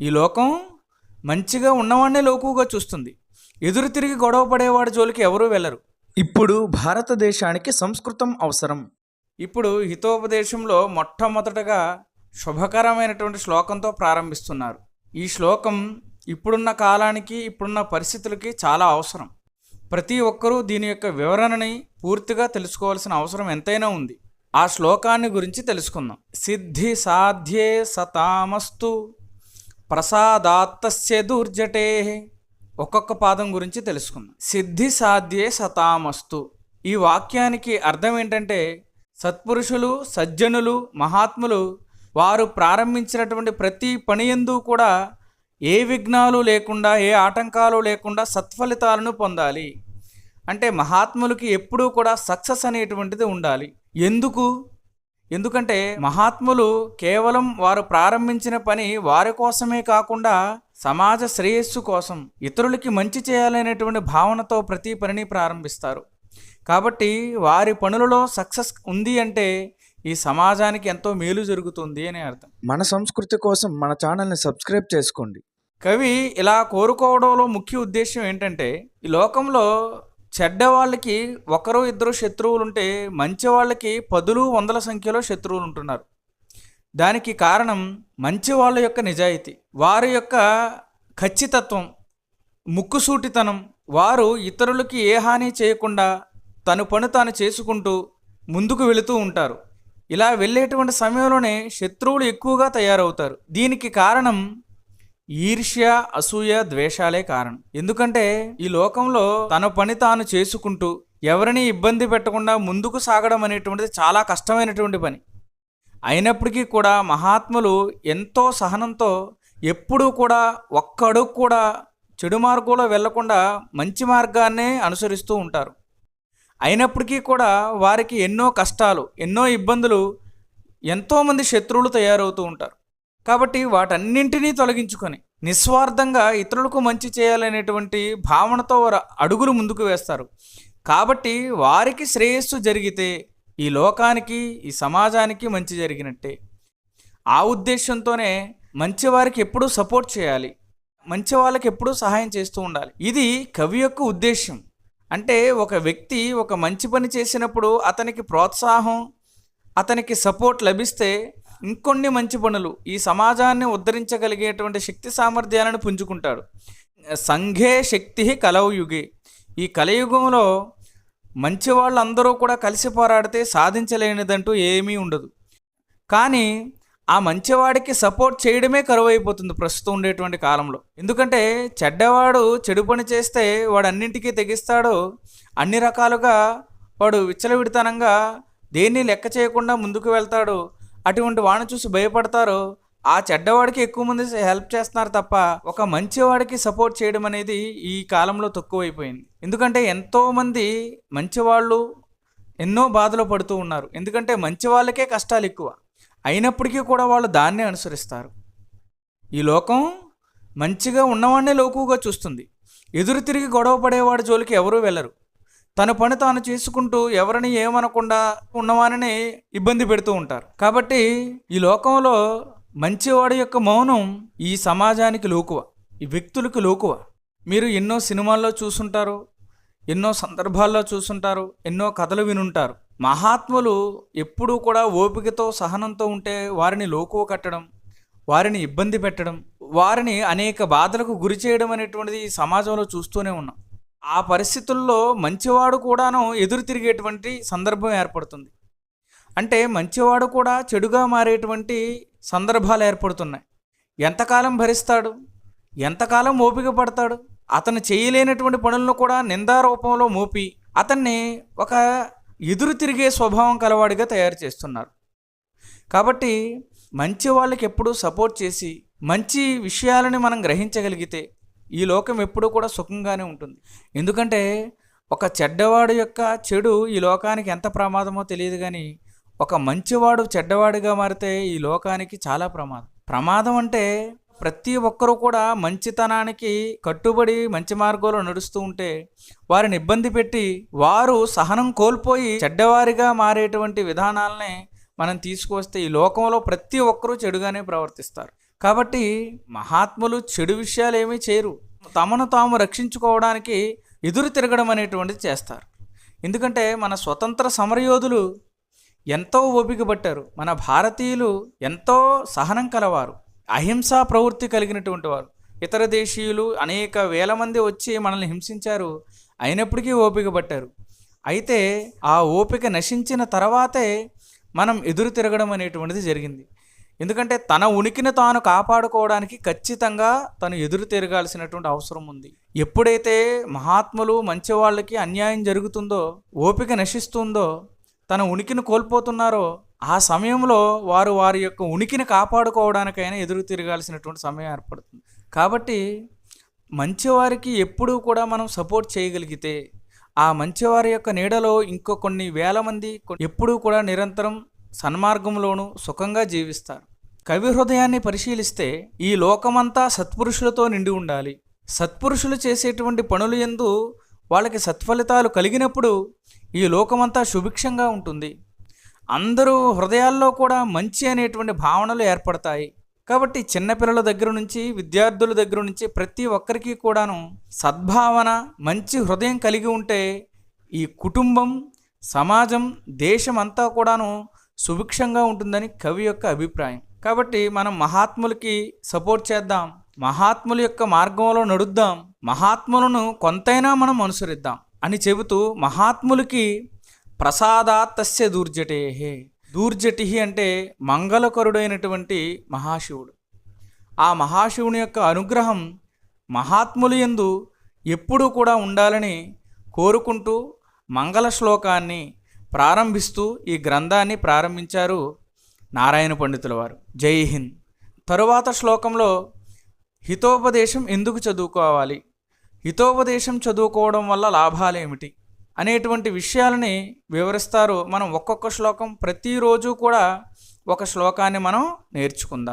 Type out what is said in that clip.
ఈ లోకం మంచిగా ఉన్నవాడినే లోకుగా చూస్తుంది. ఎదురు తిరిగి గొడవ పడేవాడి జోలికి ఎవరూ వెళ్ళరు. ఇప్పుడు భారతదేశానికి సంస్కృతం అవసరం. ఇప్పుడు హితోపదేశంలో మొట్టమొదటగా శుభకరమైనటువంటి శ్లోకంతో ప్రారంభిస్తున్నారు. ఈ శ్లోకం ఇప్పుడున్న కాలానికి ఇప్పుడున్న పరిస్థితులకి చాలా అవసరం. ప్రతి ఒక్కరూ దీని యొక్క వివరణని పూర్తిగా తెలుసుకోవాల్సిన అవసరం ఎంతైనా ఉంది. ఆ శ్లోకాన్ని గురించి తెలుసుకుందాం. సిద్ధి సాధ్యే సతామస్తు ప్రసాదాత్తస్య దూర్జటే. ఒక్కొక్క పాదం గురించి తెలుసుకుందాం. సిద్ధి సాధ్యే సతామస్తు. ఈ వాక్యానికి అర్థం ఏంటంటే సత్పురుషులు సజ్జనులు మహాత్ములు వారు ప్రారంభించినటువంటి ప్రతి పనియందు కూడా ఏ విఘ్నాలు లేకుండా ఏ ఆటంకాలు లేకుండా సత్ఫలితాలను పొందాలి. అంటే మహాత్ములకి ఎప్పుడూ కూడా సక్సెస్ అనేటువంటిది ఉండాలి. ఎందుకు? ఎందుకంటే మహాత్ములు కేవలం వారు ప్రారంభించిన పని వారి కోసమే కాకుండా సమాజ శ్రేయస్సు కోసం ఇతరులకి మంచి చేయాలనేటువంటి భావనతో ప్రతి పనిని ప్రారంభిస్తారు. కాబట్టి వారి పనులలో సక్సెస్ ఉంది అంటే ఈ సమాజానికి ఎంతో మేలు జరుగుతుంది అని అర్థం. మన సంస్కృతి కోసం మన ఛానల్ని సబ్స్క్రైబ్ చేసుకోండి. కవి ఇలా కోరుకోవడంలో ముఖ్య ఉద్దేశం ఏంటంటే ఈ లోకంలో చెడ్డ వాళ్ళకి ఒకరు ఇద్దరు శత్రువులు ఉంటే మంచి వాళ్ళకి పదులు వందల సంఖ్యలో శత్రువులు ఉంటున్నారు దానికి కారణం మంచి వాళ్ళ యొక్క నిజాయితీ వారి యొక్క ఖచ్చితత్వం ముక్కుసూటితనం. వారు ఇతరులకి ఏ హాని చేయకుండా తను పని తాను చేసుకుంటూ ముందుకు వెళుతూ ఉంటారు. ఇలా వెళ్ళేటువంటి సమయంలోనే శత్రువులు ఎక్కువగా తయారవుతారు. దీనికి కారణం ఈర్ష్య అసూయ ద్వేషాలే కారణం. ఎందుకంటే ఈ లోకంలో తన పని తాను చేసుకుంటూ ఎవరిని ఇబ్బంది పెట్టకుండా ముందుకు సాగడం అనేటువంటిది చాలా కష్టమైనటువంటి పని. అయినప్పటికీ కూడా మహాత్ములు ఎంతో సహనంతో ఎప్పుడూ కూడా ఒక్క అడుగు కూడా చెడు మార్గంలో వెళ్ళకుండా మంచి మార్గాన్నే అనుసరిస్తూ ఉంటారు. అయినప్పటికీ కూడా వారికి ఎన్నో కష్టాలు ఎన్నో ఇబ్బందులు ఎంతోమంది శత్రువులు తయారవుతూ ఉంటారు. కాబట్టి వాటన్నింటినీ తొలగించుకొని నిస్వార్థంగా ఇతరులకు మంచి చేయాలనేటువంటి భావనతో వారు అడుగులు ముందుకు వేస్తారు. కాబట్టి వారికి శ్రేయస్సు జరిగితే ఈ లోకానికి ఈ సమాజానికి మంచి జరిగినట్టే. ఆ ఉద్దేశంతోనే మంచి వారికి ఎప్పుడూ సపోర్ట్ చేయాలి. మంచి వాళ్ళకి ఎప్పుడూ సహాయం చేస్తూ ఉండాలి. ఇది కవి యొక్క ఉద్దేశం అంటే ఒక వ్యక్తి ఒక మంచి పని చేసినప్పుడు అతనికి ప్రోత్సాహం అతనికి సపోర్ట్ లభిస్తే ఇంకొన్ని మంచి పనులు. ఈ సమాజాన్ని ఉద్ధరించగలిగేటువంటి శక్తి సామర్థ్యాలను పుంజుకుంటాడు. సంఘే శక్తి కలవయుగే ఈ కలయుగంలో మంచి వాళ్ళందరూ కూడా కలిసి పోరాడితే సాధించలేనిదంటూ ఏమీ ఉండదు. కానీ ఆ మంచివాడికి సపోర్ట్ చేయడమే కరువు అయిపోతుంది ప్రస్తుతం ఉండేటువంటి కాలంలో. ఎందుకంటే చెడ్డవాడు చెడు పని చేస్తే వాడు అన్నింటికీ తెగిస్తాడు. అన్ని రకాలుగా వాడు విచ్చలవిడితనంగా దేన్ని లెక్క చేయకుండా ముందుకు వెళ్తాడు. అటువంటి వాడిని చూసి భయపడతారు. ఆ చెడ్డవాడికి ఎక్కువ మంది హెల్ప్ చేస్తున్నారు తప్ప ఒక మంచివాడికి సపోర్ట్ చేయడం అనేది ఈ కాలంలో తక్కువైపోయింది. ఎందుకంటే ఎంతోమంది మంచివాళ్ళు ఎన్నో బాధలు పడుతూ ఉన్నారు. ఎందుకంటే మంచి వాళ్ళకే కష్టాలు ఎక్కువ. అయినప్పటికీ కూడా వాళ్ళు దాన్నే అనుసరిస్తారు. ఈ లోకం మంచిగా ఉన్నవాడినే లోకుగా చూస్తుంది. ఎదురు తిరిగి గొడవ పడేవాడి జోలికి ఎవరూ వెళ్ళరు. తన పని తాను చేసుకుంటూ ఎవరిని ఏమనకుండా ఉన్నవాని ఇబ్బంది పెడుతూ ఉంటారు. కాబట్టి ఈ లోకంలో మంచివాడి యొక్క మౌనం ఈ సమాజానికి లోకువ ఈ వ్యక్తులకు లోకువ. మీరు ఎన్నో సినిమాల్లో చూసుంటారు ఎన్నో సందర్భాల్లో చూసుంటారు ఎన్నో కథలు వినుంటారు. మహాత్ములు ఎప్పుడూ కూడా ఓపికతో సహనంతో ఉంటే వారిని లోకువ కట్టడం వారిని ఇబ్బంది పెట్టడం వారిని అనేక బాధలకు గురి చేయడం అనేటువంటిది ఈ సమాజంలో చూస్తూనే ఉన్నాం. ఆ పరిస్థితుల్లో మంచివాడు కూడాను ఎదురు తిరిగేటువంటి సందర్భం ఏర్పడుతుంది. అంటే మంచివాడు కూడా చెడుగా మారేటువంటి సందర్భాలు ఏర్పడుతున్నాయి. ఎంతకాలం భరిస్తాడు? ఎంతకాలం ఓపిక పడతాడు? అతను చేయలేనటువంటి పనులను కూడా నిందారూపంలో మోపి అతన్ని ఒక ఎదురు తిరిగే స్వభావం కలవాడిగా తయారు చేస్తున్నారు. కాబట్టి మంచి వాళ్ళకి ఎప్పుడూ సపోర్ట్ చేసి మంచి విషయాలని మనం గ్రహించగలిగితే ఈ లోకం ఎప్పుడూ కూడా సుఖంగానే ఉంటుంది. ఎందుకంటే ఒక చెడ్డవాడు యొక్క చెడు ఈ లోకానికి ఎంత ప్రమాదమో తెలియదు కానీ ఒక మంచివాడు చెడ్డవాడిగా మారితే ఈ లోకానికి చాలా ప్రమాదం. ప్రమాదం అంటే ప్రతి ఒక్కరూ కూడా మంచితనానికి కట్టుబడి మంచి మార్గంలో నడుస్తూ ఉంటే వారిని ఇబ్బంది పెట్టి వారు సహనం కోల్పోయి చెడ్డవారిగా మారేటువంటి విధానాలనే మనం తీసుకొస్తే ఈ లోకంలో ప్రతి ఒక్కరూ చెడుగానే ప్రవర్తిస్తారు. కాబట్టి మహాత్ములు చెడు విషయాలు ఏమీ చేయరు. తమను తాము రక్షించుకోవడానికి ఎదురు తిరగడం అనేటువంటిది చేస్తారు. ఎందుకంటే మన స్వతంత్ర సమరయోధులు ఎంతో ఓపిక పట్టారు మన భారతీయులు ఎంతో సహనం కలవారు. అహింసా ప్రవృత్తి కలిగినటువంటి వారు. ఇతర దేశీయులు అనేక వేల మంది వచ్చి మనల్ని హింసించారు. అయినప్పటికీ ఓపిక పట్టారు అయితే ఆ ఓపిక నశించిన తర్వాతే మనం ఎదురు తిరగడం అనేటువంటిది జరిగింది. ఎందుకంటే తన ఉనికిని తాను కాపాడుకోవడానికి ఖచ్చితంగా తను ఎదురు తిరగాల్సినటువంటి అవసరం ఉంది. ఎప్పుడైతే మహాత్ములు మంచి వాళ్ళకి అన్యాయం జరుగుతుందో ఓపిక నశిస్తుందో తన ఉనికిని కోల్పోతున్నారో ఆ సమయంలో వారు వారి యొక్క ఉనికిని కాపాడుకోవడానికైనా ఎదురు తిరగాల్సినటువంటి సమయం ఏర్పడుతుంది. కాబట్టి మంచివారికి ఎప్పుడూ కూడా మనం సపోర్ట్ చేయగలిగితే ఆ మంచివారి యొక్క నీడలో ఇంకో కొన్ని వేల మంది ఎప్పుడూ కూడా నిరంతరం సన్మార్గంలోనూ సుఖంగా జీవిస్తారు. కవి హృదయాన్ని పరిశీలిస్తే ఈ లోకమంతా సత్పురుషులతో నిండి ఉండాలి. సత్పురుషులు చేసేటువంటి పనులు ఎందు వాళ్ళకి సత్ఫలితాలు కలిగినప్పుడు ఈ లోకమంతా సుభిక్షంగా ఉంటుంది. అందరూ హృదయాల్లో కూడా మంచి అనేటువంటి భావనలు ఏర్పడతాయి. కాబట్టి చిన్నపిల్లల దగ్గర నుంచి విద్యార్థుల దగ్గర నుంచి ప్రతి ఒక్కరికి కూడాను సద్భావన మంచి హృదయం కలిగి ఉంటే ఈ కుటుంబం సమాజం దేశం అంతా కూడాను సుభిక్షంగా ఉంటుందని కవి యొక్క అభిప్రాయం. కాబట్టి మనం మహాత్ములకి సపోర్ట్ చేద్దాం. మహాత్ముల యొక్క మార్గంలో నడుద్దాం. మహాత్ములను కొంతైనా మనం అనుసరిద్దాం అని చెబుతూ మహాత్ములకి ప్రసాదాత్తస్య దూర్జటేహే. దూర్జటి అంటే మంగళకరుడైనటువంటి మహాశివుడు. ఆ మహాశివుని యొక్క అనుగ్రహం మహాత్ములు యందు ఎప్పుడూ కూడా ఉండాలని కోరుకుంటూ మంగళ శ్లోకాన్ని ప్రారంభిస్తూ ఈ గ్రంథాన్ని ప్రారంభించారు నారాయణ పండితుల వారు. జై హింద్. తరువాత శ్లోకంలో హితోపదేశం ఎందుకు చదువుకోవాలి? హితోపదేశం చదువుకోవడం వల్ల లాభాలేమిటి అనేటువంటి విషయాలని వివరిస్తారు మనం ఒక్కొక్క శ్లోకం. ప్రతిరోజు కూడా ఒక శ్లోకాన్ని మనం నేర్చుకుందాం.